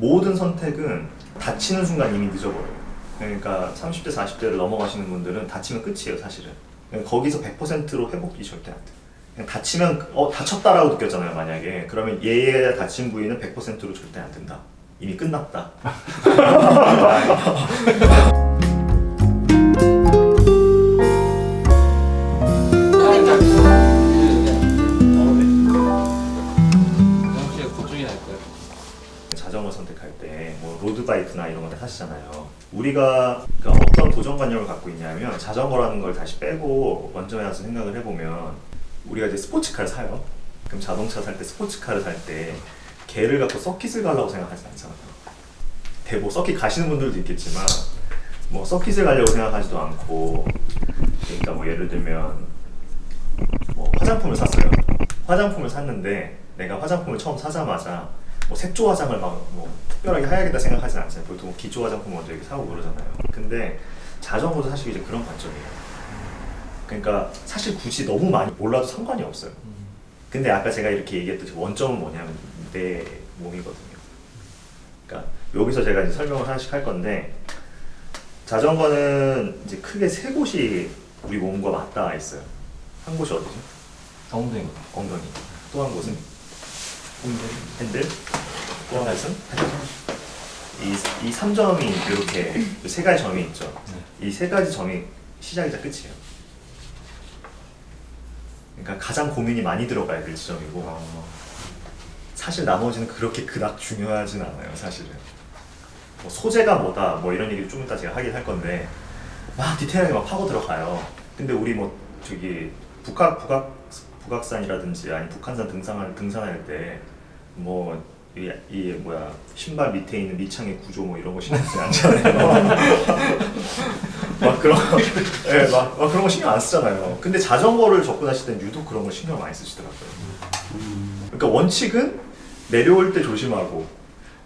모든 선택은 다치는 순간 이미 늦어버려요. 그러니까 30대, 40대를 넘어가시는 분들은 다치면 끝이에요, 사실은. 그러니까 거기서 100%로 회복이 절대 안 돼. 그냥 다치면 어 다쳤다라고 느꼈잖아요, 만약에. 그러면 얘의 다친 부위는 100%로 절대 안 된다. 이미 끝났다. 타시잖아요. 우리가 그러니까 어떤 고정관념을 갖고 있냐면 자전거라는 걸 다시 빼고 원점에 와서 생각을 해보면 우리가 이제 스포츠카를 사요. 그럼 자동차 살 때 스포츠카를 살 때 개를 갖고 서킷을 가려고 생각하지 않잖아요. 대뭐 서킷 가시는 분들도 있겠지만 뭐 서킷을 가려고 생각하지도 않고 그러니까 뭐 예를 들면 뭐 화장품을 샀어요. 화장품을 샀는데 내가 화장품을 처음 사자마자 뭐 색조 화장을 막 뭐 특별하게 해야겠다 생각하진 않잖아요. 보통 기초 화장품 먼저 이렇게 사고 그러잖아요. 근데 자전거도 사실 이제 그런 관점이에요. 그러니까 사실 굳이 너무 많이 몰라도 상관이 없어요. 근데 아까 제가 이렇게 얘기했듯이 원점은 뭐냐면 내 몸이거든요. 그러니까 여기서 제가 이제 설명을 하나씩 할 건데 자전거는 이제 크게 세 곳이 우리 몸과 맞닿아 있어요. 한 곳이 어디죠? 엉덩이. 엉덩이. 또 한 곳은 핸들. 곳은 이, 이 3점이 이렇게 세 가지 점이 있죠. 이 세 가지 점이 시작이자 끝이에요. 그러니까 가장 고민이 많이 들어가야 될 지점이고 사실 나머지는 그렇게 그닥 중요하진 않아요. 사실은 뭐 소재가 뭐다 뭐 이런 얘기 좀 이따 제가 하긴 할 건데 막 디테일하게 막 파고 들어가요. 근데 우리 뭐 저기 북악 북악 북악산이라든지 아니 북한산 등산할 등산할 때 뭐 이, 이 뭐야 신발 밑에 있는 밑창의 구조 뭐 이런 거 신경 쓰지 않잖아요. 막 그런 거, 예, 막, 막 그런 거 신경 안 쓰잖아요. 근데 자전거를 접근하실 땐 유독 그런 걸 신경 많이 쓰시더라고요. 그러니까 원칙은 내려올 때 조심하고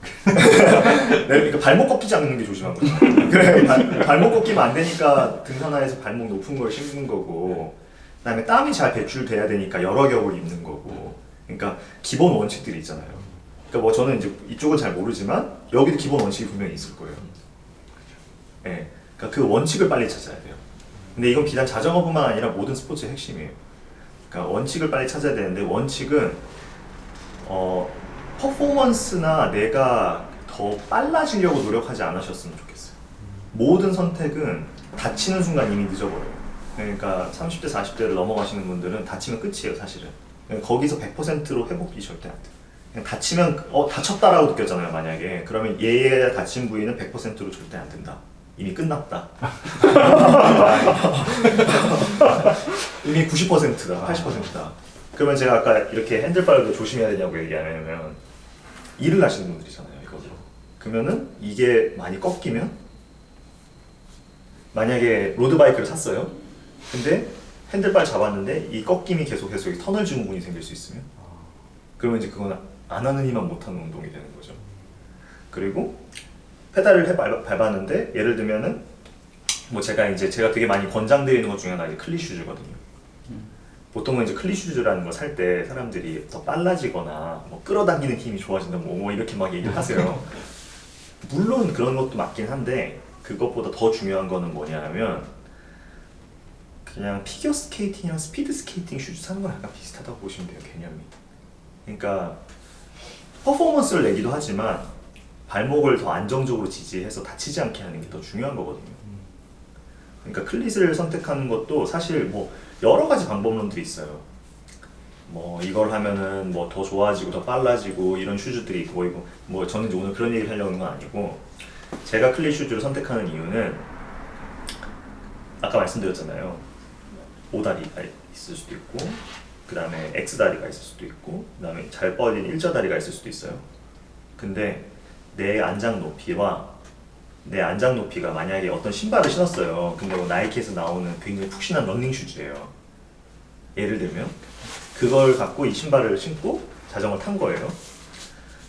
내- 그러니까 발목 꺾이지 않는 게 조심한 거죠. 그래 발, 발목 꺾이면 안 되니까 등산화에서 발목 높은 걸 신는 거고 그다음에 땀이 잘 배출돼야 되니까 여러 겹을 입는 거고 그러니까 기본 원칙들이 있잖아요. 그러니까 뭐 저는 이제 이쪽은 잘 모르지만 여기도 기본 원칙이 분명히 있을 거예요. 예, 그러니까 그 원칙을 빨리 찾아야 돼요. 근데 이건 비단 자전거뿐만 아니라 모든 스포츠의 핵심이에요. 그러니까 원칙을 빨리 찾아야 되는데 원칙은 어 퍼포먼스나 내가 더 빨라지려고 노력하지 않으셨으면 좋겠어요. 모든 선택은 다치는 순간 이미 늦어버려요. 그러니까 30대, 40대를 넘어가시는 분들은 다치면 끝이에요, 사실은. 그러니까 거기서 100%로 회복이 절대 안 돼요. 다치면 어 다쳤다라고 느꼈잖아요, 만약에. 그러면 얘의 다친 부위는 100%로 절대 안 된다. 이미 끝났다. 이미 90%다, 80%다. 그러면 제가 아까 이렇게 핸들바를 조심해야 되냐고 얘기하면 일을 하시는 분들이잖아요, 이거로. 그러면은 이게 많이 꺾이면 만약에 로드바이크를 샀어요. 근데 핸들바 잡았는데 이 꺾임이 계속해서 터널 증후군이 생길 수 있으면 그러면 이제 그건 안 하는 이만 못하는 운동이 되는 거죠. 그리고 페달을 해 밟, 밟았는데 예를 들면은 뭐 제가 이제 제가 되게 많이 권장드리는 것 중에 하나 이제 클리 슈즈거든요. 보통은 이제 클리 슈즈라는 걸살때 사람들이 더 빨라지거나 뭐 끌어당기는 힘이 좋아진다 뭐, 뭐 이렇게 막 얘기를 하세요. 물론 그런 것도 맞긴 한데 그것보다 더 중요한 거는 뭐냐면 그냥 피겨 스케이팅이랑 스피드 스케이팅 슈즈 사는 거랑 약간 비슷하다고 보시면 돼요 개념이. 그러니까 퍼포먼스를 내기도 하지만 발목을 더 안정적으로 지지해서 다치지 않게 하는 게 더 중요한 거거든요. 그러니까 클릿을 선택하는 것도 사실 뭐 여러 가지 방법론들이 있어요. 뭐 이걸 하면은 뭐 더 좋아지고 더 빨라지고 이런 슈즈들이 있고 이거 뭐 저는 오늘 그런 얘기를 하려고 하는 건 아니고 제가 클릿 슈즈를 선택하는 이유는 아까 말씀드렸잖아요. 오다리가 있을 수도 있고 그 다음에 X다리가 있을 수도 있고 그 다음에 잘 뻗인 일자 다리가 있을 수도 있어요. 근데 내 안장 높이와 내 안장 높이가 만약에 어떤 신발을 신었어요. 근데 뭐 나이키에서 나오는 굉장히 푹신한 러닝 슈즈예요. 예를 들면 그걸 갖고 이 신발을 신고 자전거 탄 거예요.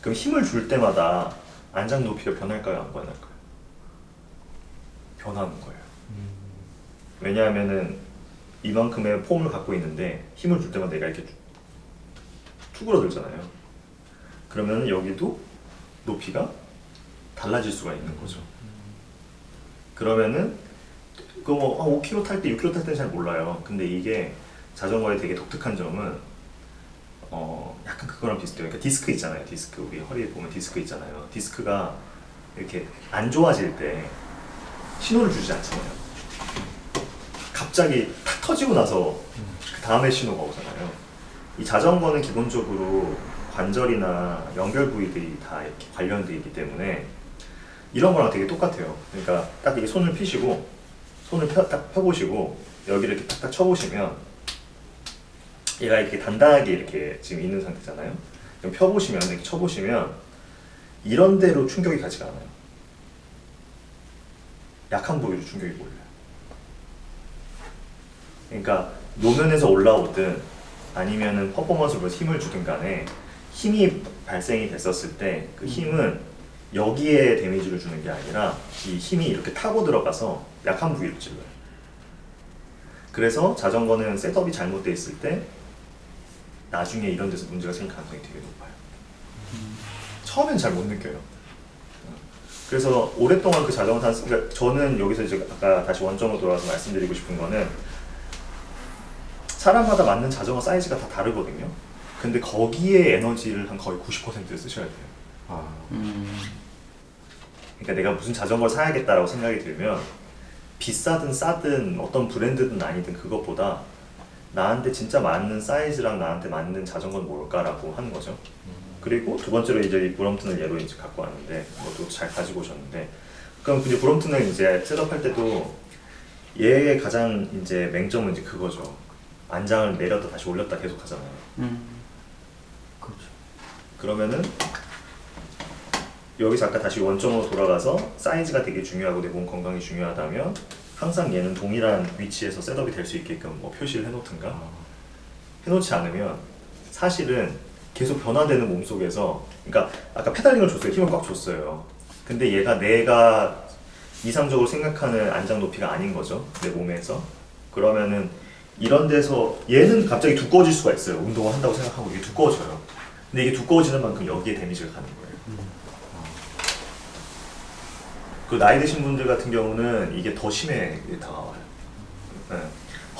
그럼 힘을 줄 때마다 안장 높이가 변할까요? 안 변할까요? 변하는 거예요. 왜냐하면은 이만큼의 폼을 갖고 있는데 힘을 줄 때마다 내가 이렇게 쭈그러들잖아요. 그러면 여기도 높이가 달라질 수가 있는 거죠. 그러면은 그뭐 아, 5km 탈 때, 6km 탈 때는 잘 몰라요. 근데 이게 자전거의 되게 독특한 점은 어 약간 그거랑 비슷해요. 그러니까 디스크 있잖아요. 디스크 우리 허리에 보면 디스크 있잖아요. 디스크가 이렇게 안 좋아질 때 신호를 주지 않잖아요. 갑자기 탁 터지고 나서 그 다음에 신호가 오잖아요. 이 자전거는 기본적으로 관절이나 연결 부위들이 다 이렇게 관련되어 있기 때문에 이런 거랑 되게 똑같아요. 그러니까 딱 이렇게 손을 펴시고 손을 펴, 딱 펴보시고 여기를 이렇게 딱딱 쳐보시면 얘가 이렇게 단단하게 이렇게 지금 있는 상태잖아요. 그럼 펴보시면 이렇게 쳐보시면 이런 데로 충격이 가지가 않아요. 약한 부위로 충격이 몰려요. 그러니까 노면에서 올라오든 아니면은 퍼포먼스로 힘을 주든 간에 힘이 발생이 됐었을 때 그 힘은 여기에 데미지를 주는 게 아니라 이 힘이 이렇게 타고 들어가서 약한 부위로 찔러요. 그래서 자전거는 셋업이 잘못돼 있을 때 나중에 이런 데서 문제가 생길 가능성이 되게 높아요. 처음엔 잘 못 느껴요. 그래서 오랫동안 그 자전거 탄, 그러니까 저는 여기서 이제 아까 다시 원점으로 돌아와서 말씀드리고 싶은 거는 사람마다 맞는 자전거 사이즈가 다 다르거든요. 근데 거기에 에너지를 한 거의 90%를 쓰셔야 돼요. 아, 음. 그러니까 내가 무슨 자전거를 사야겠다라고 생각이 들면 비싸든 싸든 어떤 브랜드든 아니든 그것보다 나한테 진짜 맞는 사이즈랑 나한테 맞는 자전거는 뭘까라고 하는 거죠. 그리고 두 번째로 이제 이 브럼튼을 예로 이제 갖고 왔는데 뭐또 잘 가지고 오셨는데 그럼 이제 브럼튼을 이제 셋업할 때도 얘의 가장 이제 맹점은 이제 그거죠. 안장을 내렸다 다시 올렸다 계속 하잖아요. 음. 그렇죠. 그러면은 여기서 아까 다시 원점으로 돌아가서 사이즈가 되게 중요하고 내 몸 건강이 중요하다면 항상 얘는 동일한 위치에서 셋업이 될 수 있게끔 뭐 표시를 해놓든가 해놓지 않으면 사실은 계속 변화되는 몸 속에서 그러니까 아까 페달링을 줬어요 힘을 꽉 줬어요 근데 얘가 내가 이상적으로 생각하는 안장 높이가 아닌 거죠 내 몸에서 그러면은 이런 데서 얘는 갑자기 두꺼워질 수가 있어요 운동을 한다고 생각하고 이게 두꺼워져요 근데 이게 두꺼워지는 만큼 여기에 데미지가 가는 거예요 그 나이 드신 분들 같은 경우는 이게 더 심해 다가와요. 네.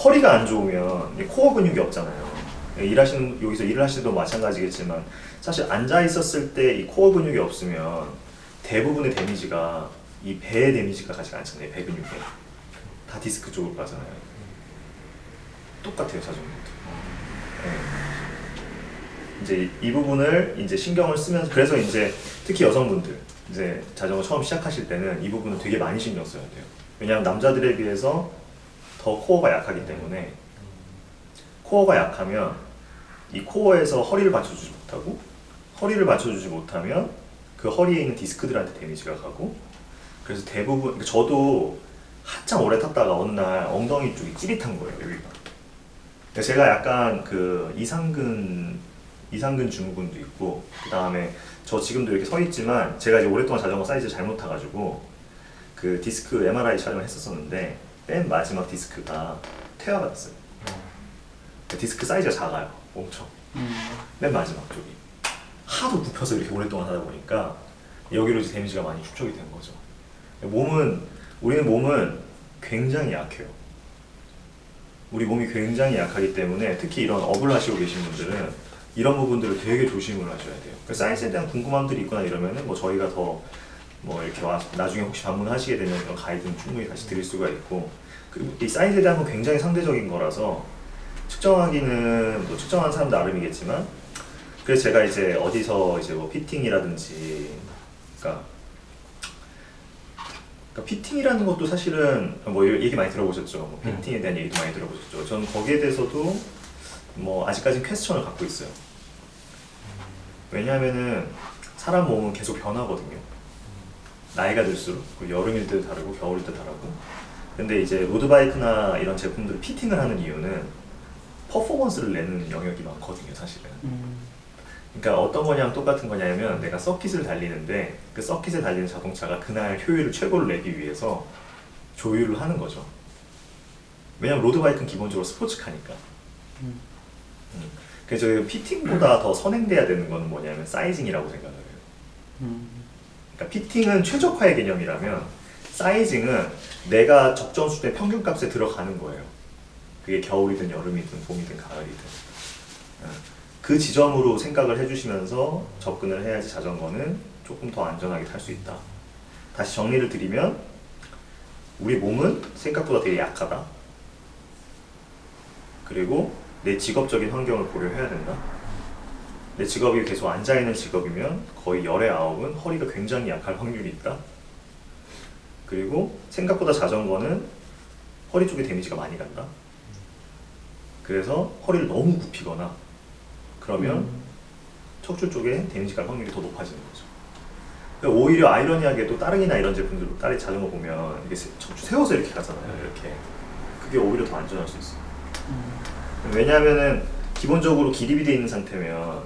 허리가 안 좋으면 이 코어 근육이 없잖아요. 네, 일하시는 여기서 일을 하시도 마찬가지겠지만 사실 앉아 있었을 때 이 코어 근육이 없으면 대부분의 데미지가 이 배의 데미지가 가지 않잖아요. 배 근육에 다 디스크 쪽으로 가잖아요. 똑같아요 자전거도. 네. 이제 이 부분을 이제 신경을 쓰면서 그래서 이제 특히 여성분들 이제 자전거 처음 시작하실 때는 이 부분을 되게 많이 신경 써야 돼요. 왜냐하면 남자들에 비해서 더 코어가 약하기 때문에 코어가 약하면 이 코어에서 허리를 받쳐주지 못하고 허리를 받쳐주지 못하면 그 허리에 있는 디스크들한테 데미지가 가고 그래서 대부분 그러니까 저도 한참 오래 탔다가 어느 날 엉덩이 쪽이 찌릿한 거예요 여기가. 근데 제가 약간 그 이상근 이상근 증후군도 있고 그 다음에 저 지금도 이렇게 서 있지만 제가 이제 오랫동안 자전거 사이즈 잘못 타가지고 그 디스크 MRI 촬영을 했었었는데 맨 마지막 디스크가 퇴화가 됐어요. 그 디스크 사이즈가 작아요, 엄청. 음. 맨 마지막 쪽이 하도 굽혀서 이렇게 오랫동안 하다 보니까 여기로 이제 데미지가 많이 축적이 된 거죠. 몸은 우리는 몸은 굉장히 약해요. 우리 몸이 굉장히 약하기 때문에 특히 이런 업을 하시고 계신 분들은 이런 부분들을 되게 조심을 하셔야 돼요. 그래서 사이즈에 대한 궁금함들이 있거나 이러면은 뭐 저희가 더 뭐 이렇게 와 나중에 혹시 방문하시게 되면 그런 가이드는 충분히 다시 드릴 수가 있고 그리고 이 사이즈에 대한 건 굉장히 상대적인 거라서 측정하기는 뭐 측정하는 사람 나름이겠지만 그래서 제가 이제 어디서 이제 뭐 피팅이라든지 그러니까 그러니까 피팅이라는 것도 사실은 뭐 얘기 많이 들어보셨죠. 뭐 음. 피팅에 대한 얘기도 많이 들어보셨죠. 저는 거기에 대해서도 뭐 아직까지 퀘스천을 갖고 있어요. 왜냐하면은 사람 몸은 계속 변하거든요. 나이가 들수록 그 여름일 때도 다르고 겨울일 때 다르고. 근데 이제 로드바이크나 이런 제품들을 피팅을 하는 이유는 퍼포먼스를 내는 영역이 많거든요, 사실은. 음. 그러니까 어떤 거냐면 똑같은 거냐면 내가 서킷을 달리는데 그 서킷에 달리는 자동차가 그날 효율을 최고로 내기 위해서 조율을 하는 거죠. 왜냐면 로드바이크는 기본적으로 스포츠카니까. 음. 음. 그래서 피팅보다 더 선행돼야 되는 거는 뭐냐면 사이징이라고 생각을 해요. 음. 그러니까 피팅은 최적화의 개념이라면 사이징은 내가 적정 수준의 평균값에 들어가는 거예요. 그게 겨울이든 여름이든 봄이든 가을이든. 어, 그 지점으로 생각을 해주시면서 접근을 해야지 자전거는 조금 더 안전하게 탈 수 있다. 다시 정리를 드리면 우리 몸은 생각보다 되게 약하다. 그리고 내 직업적인 환경을 고려해야 된다. 내 직업이 계속 앉아 있는 직업이면 거의 열의 아홉은 허리가 굉장히 약할 확률이 있다. 그리고 생각보다 자전거는 허리 쪽에 데미지가 많이 간다. 그래서 허리를 너무 굽히거나 그러면 척추 쪽에 데미지 갈 확률이 더 높아지는 거죠. 그러니까 오히려 아이러니하게도 따릉이나 이런 제품들, 따릉이 자전거 보면 이게 세- 척추 세워서 이렇게 가잖아요. 이렇게. 그게 오히려 더 안전할 수 있어요. 왜냐하면은 기본적으로 기립이 돼 있는 상태면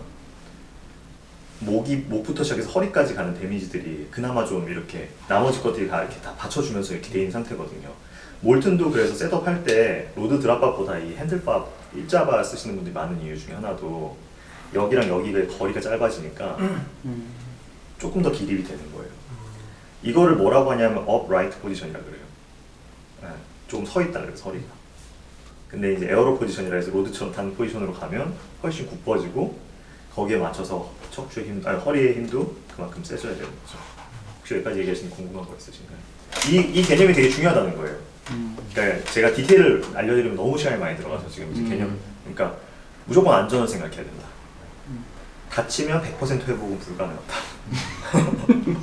목이 목부터 시작해서 허리까지 가는 데미지들이 그나마 좀 이렇게 나머지 것들이 다 이렇게 다 받쳐주면서 이렇게 돼 있는 상태거든요. 몰튼도 그래서 셋업 할 때 로드 드랍바보다 이 핸들바 일자바 쓰시는 분들이 많은 이유 중에 하나도 여기랑 여기가 거리가 짧아지니까 음. 조금 더 기립이 되는 거예요. 이거를 뭐라고 하냐면 upright 포지션이라 그래요. 예, 조금 서 있다 그래요, 서리가. 근데 이제 에어로 포지션이라 해서 로드처럼 타는 포지션으로 가면 훨씬 굽어지고 거기에 맞춰서 척추의 힘, 아니 허리의 힘도 그만큼 세져야 되는 거죠. 혹시 여기까지 얘기하시는 궁금한 거 있으신가요? 이, 이 개념이 되게 중요하다는 거예요. 음. 그러니까 제가 디테일을 알려드리면 너무 시간이 많이 들어가서 지금 이제 음. 개념, 그러니까 무조건 안전을 생각해야 된다. 다치면 100% 회복은 불가능하다.